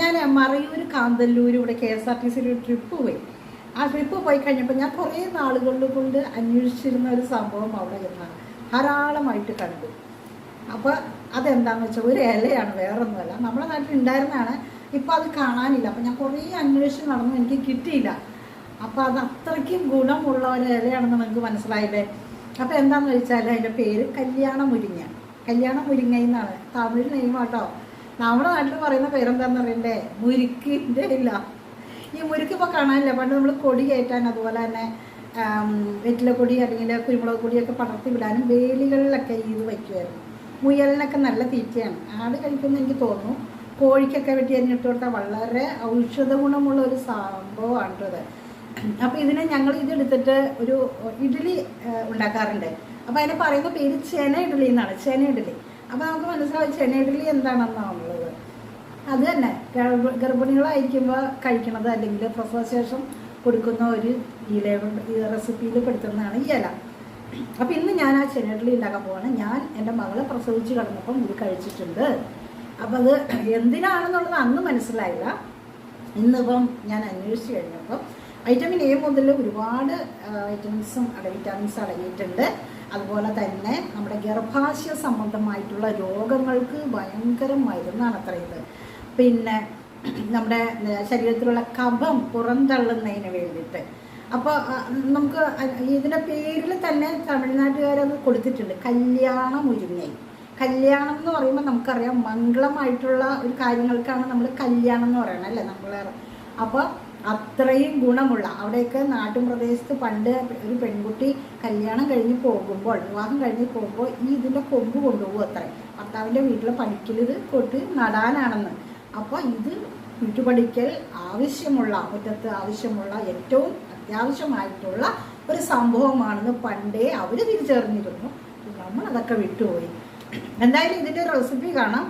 ഞാൻ മറയൂർ കാന്തല്ലൂർ ഇവിടെ K S R T സിയിൽ ഒരു ട്രിപ്പ് പോയി. ആ ട്രിപ്പ് പോയി കഴിഞ്ഞപ്പോൾ ഞാൻ കുറേ നാളുകളിൽ കൊണ്ട് അന്വേഷിച്ചിരുന്ന ഒരു സംഭവം അവിടെ ഇരുന്നാണ് ധാരാളമായിട്ട് കണ്ടു. അപ്പോൾ അതെന്താണെന്ന് വെച്ചാൽ ഒരു ഇലയാണ് വേറൊന്നുമല്ല നമ്മുടെ നാട്ടിൽ ഉണ്ടായിരുന്നതാണ്. ഇപ്പോൾ അത് കാണാനില്ല. അപ്പോൾ ഞാൻ കുറേ അന്വേഷിച്ച് നടന്നു. എനിക്ക് കിട്ടിയില്ല. അപ്പോൾ അത് അത്രയ്ക്കും ഗുണമുള്ള ഒരു ഇലയാണെന്ന് നിങ്ങൾക്ക് മനസ്സിലായില്ലേ? അപ്പോൾ എന്താണെന്ന് വെച്ചാൽ അതിന്റെ പേര് കല്യാണ മുരിങ്ങ കല്യാണ മുരിങ്ങ എന്നാണ്. തമിഴ് നെയ്മ കേട്ടോ. നമ്മുടെ നാട്ടിൽ പറയുന്ന പേരെന്താണെന്ന് അറിയണ്ടേ മുരുക്കിന്റെ ഇല്ല ഈ മുരുക്ക് ഇപ്പോൾ കാണാനില്ല. പണ്ട് നമ്മൾ കൊടി കയറ്റാൻ അതുപോലെ തന്നെ വെറ്റിലക്കൊടി അല്ലെങ്കിൽ കുരുമുളക് പൊടിയൊക്കെ പടർത്തി വിടാനും വേലികളിലൊക്കെ ഇത് വയ്ക്കുമായിരുന്നു മുയലിനൊക്കെ നല്ല തീറ്റയാണ്. ആട് കഴിക്കുമെന്ന് എനിക്ക് തോന്നുന്നു. കോഴിക്കൊക്കെ വെട്ടി അരിഞ്ഞിട്ട് കൊടുത്താൽ വളരെ ഔഷധ ഗുണമുള്ള ഒരു സംഭവമാണ് അത് അപ്പോൾ ഇതിനെ ഞങ്ങൾ ഇതെടുത്തിട്ട് ഒരു ഇഡ്ഡലി ഉണ്ടാക്കാറുണ്ട്. അപ്പോൾ അതിനെ പറയുന്ന പേര് ചെന ഇഡ്ഡലി എന്നാണ്. ചെന ഇഡ്ഡലി. അപ്പോൾ നമുക്ക് മനസ്സിലാവും ചെന ഇഡ്ഡലി എന്താണെന്നുള്ളത് അത് തന്നെ. ഗർഭ- ഗർഭിണികളായിരിക്കുമ്പോൾ കഴിക്കണത് അല്ലെങ്കിൽ പ്രസവശേഷം കൊടുക്കുന്ന ഒരു ഇല ഈ റെസിപ്പിയിൽ പെടുത്തുന്നതാണ് ഈ ഇല. അപ്പോൾ ഇന്ന് ഞാൻ ആ ചെനയിഡ്ഡലി ഉണ്ടാക്കാൻ പോവാണ്. ഞാൻ എന്റെ മകളെ പ്രസവിച്ച് കിടന്നപ്പം ഇത് കഴിച്ചിട്ടുണ്ട്. അപ്പം അത് എന്തിനാണെന്നുള്ളത് അന്ന് മനസ്സിലായില്ല. ഇന്നിപ്പം ഞാൻ അന്വേഷിച്ച് കഴിഞ്ഞപ്പം വൈറ്റമിൻ എ മുതൽ ഒരുപാട് വൈറ്റമിൻസും വിറ്റാമിൻസ് അടങ്ങിയിട്ടുണ്ട്. അതുപോലെ തന്നെ നമ്മുടെ ഗർഭാശയ സംബന്ധമായിട്ടുള്ള രോഗങ്ങൾക്ക് ഭയങ്കര മരുന്നാണ് അത്ര ഇത്. പിന്നെ നമ്മുടെ ശരീരത്തിലുള്ള കഫം പുറന്തള്ളുന്നതിന് വേണ്ടിയിട്ട്. അപ്പോൾ നമുക്ക് ഇതിന്റെ പേരിൽ തന്നെ തമിഴ്നാട്ടുകാരത് കൊടുത്തിട്ടുണ്ട്. കല്യാണ മുരിങ്ങൈ കല്യാണം എന്ന് പറയുമ്പോൾ നമുക്കറിയാം മംഗളമായിട്ടുള്ള ഒരു കാര്യങ്ങൾക്കാണ് നമ്മൾ കല്യാണം എന്ന് പറയുന്നത് അല്ലേ? നമ്മൾ അപ്പോൾ അത്രയും ഗുണമുള്ള അവിടെയൊക്കെ നാട്ടും പ്രദേശത്ത് പണ്ട് ഒരു പെൺകുട്ടി കല്യാണം കഴിഞ്ഞ് പോകുമ്പോൾ വിവാഹം കഴിഞ്ഞ് പോകുമ്പോൾ ഈ ഇതിന്റെ കൊമ്പ് കൊണ്ടുപോകും അത്രേ ഭർത്താവിന്റെ വീട്ടിലെ പണിക്കലിത് കൊട്ട് നടാനാണെന്ന്. അപ്പോൾ ഇത് വീട്ടുപടിക്കൽ ആവശ്യമുള്ള മുറ്റത്ത് ആവശ്യമുള്ള ഏറ്റവും അത്യാവശ്യമായിട്ടുള്ള ഒരു സംഭവമാണെന്ന് പണ്ടേ അവർ തിരിച്ചറിഞ്ഞിരുന്നു. നമ്മളതൊക്കെ വിട്ടുപോയി. എന്തായാലും ഇതിന്റെ റെസിപ്പി കാണാം.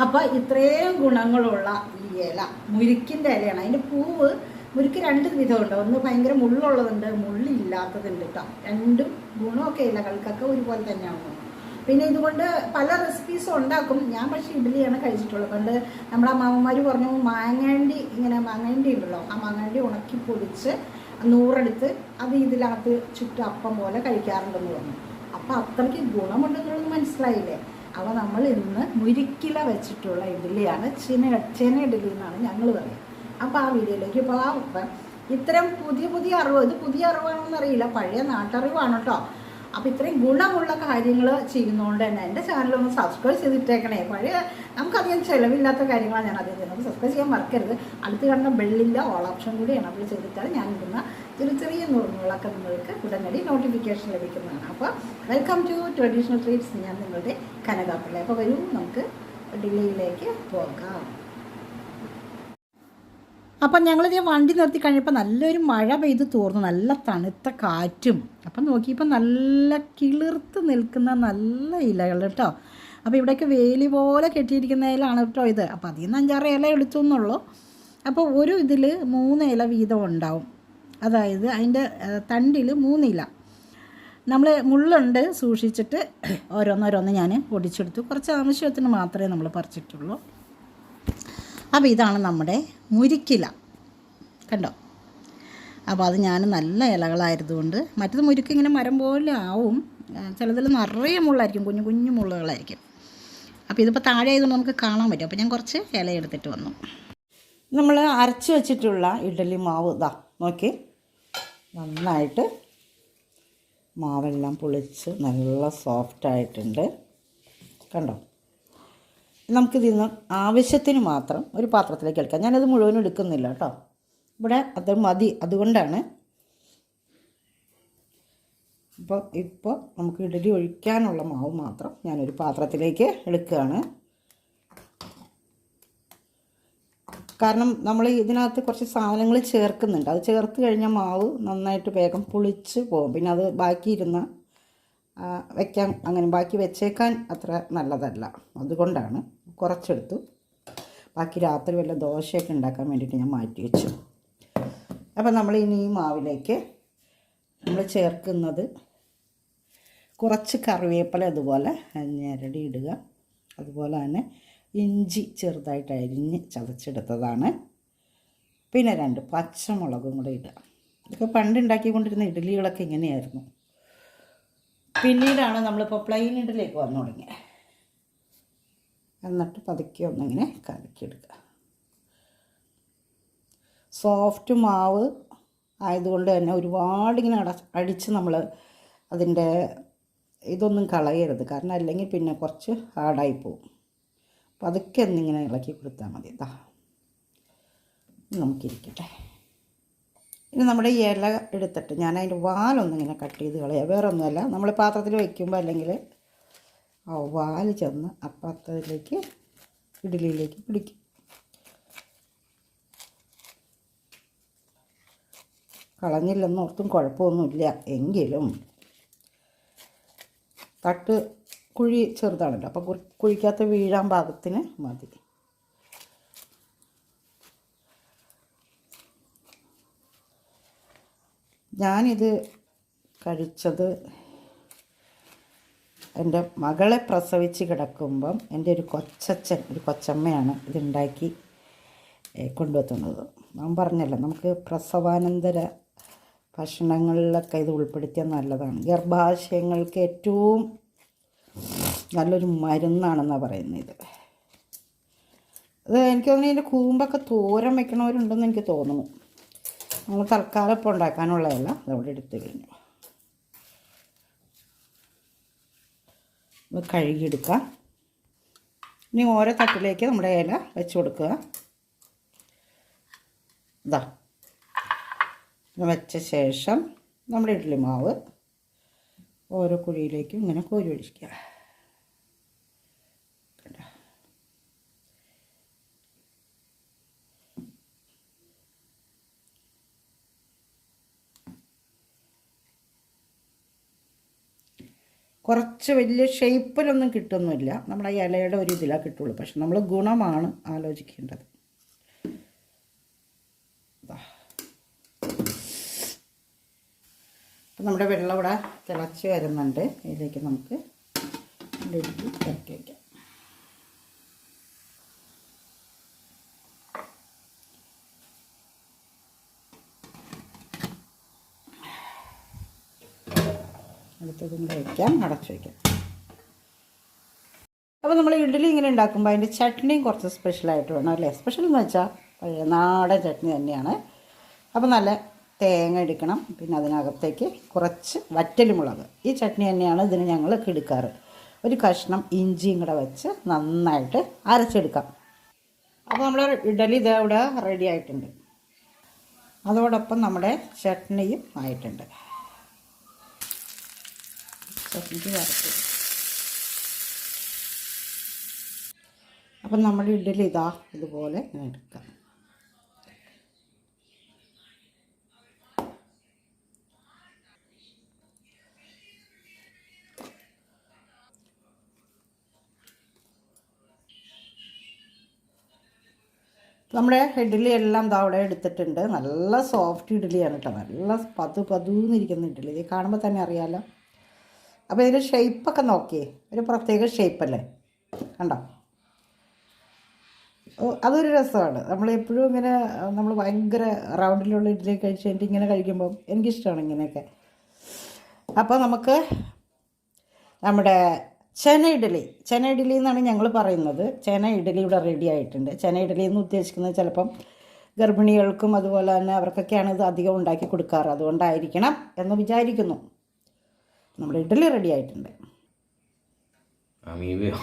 അപ്പോൾ ഇത്രയും ഗുണങ്ങളുള്ള ഈ ഇല മുരിക്കിന്റെ ഇലയാണ്. അതിന്റെ പൂവ് മുരിക്ക് രണ്ട് വിധമുണ്ട്. ഒന്ന് ഭയങ്കര മുള്ളുള്ളതുണ്ട് മുള്ളില്ലാത്തതുണ്ട് കേട്ടോ രണ്ടും ഗുണമൊക്കെ ഇലകൾക്കൊക്കെ ഒരുപോലെ തന്നെയാണ് പിന്നെ ഇതുകൊണ്ട് പല റെസിപ്പീസും ഉണ്ടാക്കും. ഞാൻ പക്ഷേ ഇഡ്ഡലിയാണ് കഴിച്ചിട്ടുള്ളത്. പണ്ട് നമ്മുടെ അമ്മാവന്മാർ പറഞ്ഞു മാങ്ങാണ്ടി ഇങ്ങനെ മാങ്ങാണ്ടി ഉണ്ടല്ലോ ആ മാങ്ങാണ്ടി ഉണക്കി പൊടിച്ച് നൂറെടുത്ത് അത് ഇതിനകത്ത് ചുറ്റും അപ്പം പോലെ കഴിക്കാറുണ്ടെന്ന് പറഞ്ഞു. അപ്പോൾ അത്രയ്ക്ക് ഗുണമുണ്ടെന്നുള്ളത് മനസ്സിലായില്ലേ? അപ്പോൾ നമ്മൾ ഇന്ന് മുരിക്കില വെച്ചിട്ടുള്ള ഇഡ്ഡലിയാണ് ചിന ചേന ഇഡ്ഡലി എന്നാണ് ഞങ്ങൾ പറയുന്നത് അപ്പോൾ ആ വീഡിയോയിലേക്ക് പോകാം. ഇത്തരം പുതിയ പുതിയ അറിവ് ഇത് പുതിയ അറിവാണോ എന്നറിയില്ല പഴയ നാട്ടറിവാണ് കേട്ടോ. അപ്പോൾ ഇത്രയും ഗുണമുള്ള കാര്യങ്ങൾ ചെയ്യുന്നതുകൊണ്ട് തന്നെ എന്റെ ചാനലൊന്ന് സബ്സ്ക്രൈബ് ചെയ്തിട്ടേക്കണേ. പഴയ നമുക്കധികം ചിലവില്ലാത്ത കാര്യങ്ങളാണ് ഞാൻ അധികം ചെയ്യുന്നത്. സബ്സ്ക്രൈബ് ചെയ്യാൻ മറക്കരുത്. അടുത്ത് കാണുന്ന ബെല്ലിന്റെ ഓൾ ഓപ്ഷൻ കൂടി എനബിൾ ചെയ്തിട്ടാൽ ഞാൻ ഇടുന്ന ചെറിയ ചെറിയ നുറുങ്ങുകളൊക്കെ നിങ്ങൾക്ക് ഉടനടി നോട്ടിഫിക്കേഷൻ ലഭിക്കുന്നതാണ്. അപ്പോൾ വെൽക്കം ടു ട്രഡീഷണൽ ട്രീറ്റ്സ് ഞാൻ നിങ്ങളുടെ കനകാപ്പിള്ള അപ്പോൾ വരൂ നമുക്ക് ഡില്ലിയിലേക്ക് പോകാം. അപ്പം ഞങ്ങളിത് വണ്ടി നിർത്തി കഴിഞ്ഞപ്പോൾ നല്ലൊരു മഴ പെയ്ത് തോർന്നു. നല്ല തണുത്ത കാറ്റും. അപ്പം നോക്കിയപ്പോൾ നല്ല കിളിർത്ത് നിൽക്കുന്ന നല്ല ഇലകൾ കേട്ടോ. അപ്പോൾ ഇവിടെയൊക്കെ വേലി പോലെ കെട്ടിയിരിക്കുന്ന ഇലയാണ് കേട്ടോ ഇത്. അപ്പോൾ അതിൽ നിന്ന് അഞ്ചാറ് ഇല എടുത്തു എന്നുള്ളൂ. അപ്പോൾ ഒരു ഇതിൽ മൂന്ന് ഇല വീതം ഉണ്ടാവും. അതായത് അതിന്റെ തണ്ടിൽ മൂന്നില നമ്മൾ മുള്ളുണ്ട് സൂക്ഷിച്ചിട്ട് ഓരോന്നോരോന്ന് ഞാൻ പൊടിച്ചെടുത്തു. കുറച്ച് ആവശ്യത്തിന് മാത്രമേ നമ്മൾ പറിച്ചിട്ടുള്ളൂ. അപ്പോൾ ഇതാണ് നമ്മുടെ മുരിക്കില. കണ്ടോ? അപ്പോൾ അത് ഞാൻ നല്ല ഇലകളായതുകൊണ്ട് മറ്റത് മുരിക്ക് ഇങ്ങനെ മരം പോലെ ആവും. ചിലതിൽ നിറയെ മുള്ളായിരിക്കും കുഞ്ഞു കുഞ്ഞു മുള്ളുകളായിരിക്കും. അപ്പോൾ ഇതിപ്പോൾ താഴെ ആയതുകൊണ്ട് നമുക്ക് കാണാൻ പറ്റും. അപ്പോൾ ഞാൻ കുറച്ച് ഇല എടുത്തിട്ട് വന്നു. നമ്മൾ അരച്ച് വെച്ചിട്ടുള്ള ഇഡലി മാവ് ഇതാ നോക്കി. നന്നായിട്ട് മാവെല്ലാം പൊളിച്ച് നല്ല സോഫ്റ്റായിട്ടുണ്ട് കണ്ടോ? നമുക്കിതിൽ നിന്ന് ആവശ്യത്തിന് മാത്രം ഒരു പാത്രത്തിലേക്ക് എടുക്കാം. ഞാനത് മുഴുവനും എടുക്കുന്നില്ല കേട്ടോ. ഇവിടെ അത് മതി. അതുകൊണ്ടാണ് അപ്പോൾ ഇപ്പോൾ നമുക്ക് ഇഡലി ഒഴിക്കാനുള്ള മാവ് മാത്രം ഞാനൊരു പാത്രത്തിലേക്ക് എടുക്കുകയാണ്. കാരണം നമ്മൾ ഇതിനകത്ത് കുറച്ച് സാധനങ്ങൾ ചേർക്കുന്നുണ്ട്. അത് ചേർത്ത് കഴിഞ്ഞാൽ മാവ് നന്നായിട്ട് വേഗം പുളിച്ച് പോകും. പിന്നെ അത് ബാക്കി ഇരുന്ന ആ, അങ്ങനെ ബാക്കി വെച്ചേക്കാൻ അത്ര നല്ലതല്ല. അതുകൊണ്ടാണ്. കുറച്ചെടുത്തു. ബാക്കി രാത്രി വല്ല ദോശയൊക്കെ ഉണ്ടാക്കാൻ വേണ്ടിയിട്ട് ഞാൻ മാറ്റി വെച്ചു. അപ്പോൾ നമ്മൾ ഇനി ഈ മാവിലേക്ക് നമ്മൾ ചേർക്കുന്നത് കുറച്ച് കറിവേപ്പില അതുപോലെ ഞെരടി ഇടുക. അതുപോലെ തന്നെ ഇഞ്ചി ചെറുതായിട്ട് അരിഞ്ഞ് ചതച്ചെടുത്തതാണ്. പിന്നെ രണ്ട് പച്ചമുളകും കൂടെ ഇടുക. ഇതൊക്കെ പണ്ട് ഉണ്ടാക്കിക്കൊണ്ടിരുന്ന ഇഡ്ഡലികളൊക്കെ ഇങ്ങനെയായിരുന്നു. പിന്നീടാണ് നമ്മളിപ്പോൾ പ്ലെയിൻ ഇഡ്ഡലിലേക്ക് വന്നു തുടങ്ങിയത്. എന്നിട്ട് പതുക്കെ ഒന്നിങ്ങനെ കലക്കിയെടുക്കുക. സോഫ്റ്റ് മാവ് ആയതുകൊണ്ട് തന്നെ ഒരുപാട് ഇങ്ങനെ അട അടിച്ച് നമ്മൾ അതിന്റെ ഇതൊന്നും കളയരുത്. കാരണം അല്ലെങ്കിൽ പിന്നെ കുറച്ച് ഹാർഡായി പോവും. അപ്പം അതൊക്കെ ഒന്നിങ്ങനെ ഇളക്കി കൊടുത്താൽ മതി. ഇതാ നമുക്കിരിക്കട്ടെ. ഇനി നമ്മുടെ ഇല എടുത്തിട്ട് ഞാൻ അതിന്റെ വാലൊന്നിങ്ങനെ കട്ട് ചെയ്ത് കളയുക വേറൊന്നുമല്ല. നമ്മൾ പാത്രത്തിൽ വയ്ക്കുമ്പോൾ അല്ലെങ്കിൽ വാൽ ചെന്ന് അപ്പത്തിലേക്ക് ഇഡ്ഡലിയിലേക്ക് പിടിക്കും. കളഞ്ഞില്ലെന്നോർത്തും കുഴപ്പമൊന്നുമില്ല. എങ്കിലും തട്ട് കുഴി ചെറുതാണല്ലോ. അപ്പോൾ കുഴിക്കാത്ത വീഴാൻ ഭാഗത്തിന് മതി. ഞാനിത് കഴിച്ചത് എന്റെ മകളെ പ്രസവിച്ച് കിടക്കുമ്പം എന്റെ ഒരു കൊച്ചച്ഛൻ ഒരു കൊച്ചമ്മയാണ് ഇതുണ്ടാക്കി കൊണ്ടുവത്തുന്നത്. ഞാൻ പറഞ്ഞല്ലോ നമുക്ക് പ്രസവാനന്തര ഭക്ഷണങ്ങളിലൊക്കെ ഇത് ഉൾപ്പെടുത്തിയാൽ നല്ലതാണ്. ഗർഭാശയങ്ങൾക്ക് ഏറ്റവും നല്ലൊരു മരുന്നാണെന്നാണ് പറയുന്നത് ഇത്. അത് എനിക്ക് തോന്നുന്നു ഇതിന്റെ കൂമ്പൊക്കെ തോരൻ വയ്ക്കണവരുണ്ടെന്ന് എനിക്ക് തോന്നുന്നു. നമ്മൾ തൽക്കാലം ഇപ്പോൾ ഉണ്ടാക്കാനുള്ളതല്ല അതവിടെ എടുത്തു കഴിഞ്ഞു. ഇത് കഴുകിയെടുക്കുക. ഇനി ഓരോ തട്ടിലേക്ക് നമ്മുടെ ഇല വെച്ച് കൊടുക്കുക. ഇതാ വെച്ച ശേഷം നമ്മുടെ ഇഡ്ഡലി മാവ് ഓരോ കുഴിയിലേക്കും ഇങ്ങനെ കോരി ഒഴിക്കുക. കുറച്ച് വലിയ ഷേപ്പിലൊന്നും കിട്ടുന്നില്ല നമ്മുടെ ആ ഇലയുടെ ഒരു ഇതിലാണ് കിട്ടുള്ളൂ. പക്ഷെ നമ്മൾ ഗുണമാണ് ആലോചിക്കേണ്ടത്. അപ്പം നമ്മുടെ വെള്ളം ഇവിടെ തിളച്ച് വരുന്നുണ്ട്. ഇതിലേക്ക് നമുക്ക് ഇറക്കി വയ്ക്കാം അടുത്തതും കൂടെ വയ്ക്കാം അടച്ചു വയ്ക്കാം. അപ്പോൾ നമ്മൾ ഇഡ്ഡലി ഇങ്ങനെ ഉണ്ടാക്കുമ്പോൾ അതിന്റെ ചട്നിയും കുറച്ച് സ്പെഷ്യലായിട്ട് വേണം അല്ലേ? സ്പെഷ്യൽ എന്ന് വെച്ചാൽ പഴയ നാടൻ ചട്നി തന്നെയാണ്. അപ്പോൾ നല്ല തേങ്ങ എടുക്കണം പിന്നെ അതിനകത്തേക്ക് കുറച്ച് വറ്റലുമുളക് ഈ ചട്നി തന്നെയാണ് ഇതിന് ഞങ്ങളൊക്കെ എടുക്കാറ് ഒരു കഷ്ണം ഇഞ്ചിയും കൂടെ വെച്ച് നന്നായിട്ട് അരച്ചെടുക്കാം. അപ്പോൾ നമ്മൾ ഇഡ്ഡലി ഇതേ ഇവിടെ റെഡി ആയിട്ടുണ്ട്. അതോടൊപ്പം നമ്മുടെ ചട്നിയും ആയിട്ടുണ്ട്. ചട്നിക്ക് വരട്ട് അപ്പം നമ്മൾ ഇഡലി ഇതാ ഇതുപോലെ എടുക്കാം. നമ്മുടെ ഇഡ്ഡലി എല്ലാം ദാ അവിടെ എടുത്തിട്ടുണ്ട്. നല്ല സോഫ്റ്റ് ഇഡ്ഡലിയാണ് കേട്ടോ. നല്ല പതു പതുന്നിരിക്കുന്ന ഇഡ്ഡലി. ഇത് കാണുമ്പോൾ തന്നെ അറിയാമല്ലോ അപ്പോൾ ഇതിന്റെ ഷേപ്പൊക്കെ നോക്കിയേ. ഒരു പ്രത്യേക ഷേപ്പല്ലേ കണ്ടോ? അതൊരു രസമാണ്. നമ്മൾ എപ്പോഴും ഇങ്ങനെ നമ്മൾ ഭയങ്കര റൗണ്ടിലുള്ള ഇഡ്ഡലി കഴിച്ച് കഴിഞ്ഞിട്ട് ഇങ്ങനെ കഴിക്കുമ്പോൾ എനിക്കിഷ്ടമാണ് ഇങ്ങനെയൊക്കെ. അപ്പോൾ നമുക്ക് നമ്മുടെ ചെന ഇഡലി ചെന ഇഡലി എന്നാണ് ഞങ്ങൾ പറയുന്നത്. ചെന ഇഡലി ഇവിടെ റെഡി ആയിട്ടുണ്ട്. ചെന ഇഡലി എന്ന് ഉദ്ദേശിക്കുന്നത് ചിലപ്പം ഗർഭിണികൾക്കും അതുപോലെ തന്നെ അവർക്കൊക്കെയാണ് ഇത് അധികം ഉണ്ടാക്കി കൊടുക്കാറ്. അതുകൊണ്ടായിരിക്കണം എന്ന് വിചാരിക്കുന്നു. നമ്മുടെ ഇഡലി റെഡി ആയിട്ടുണ്ട്. അമീബയോ?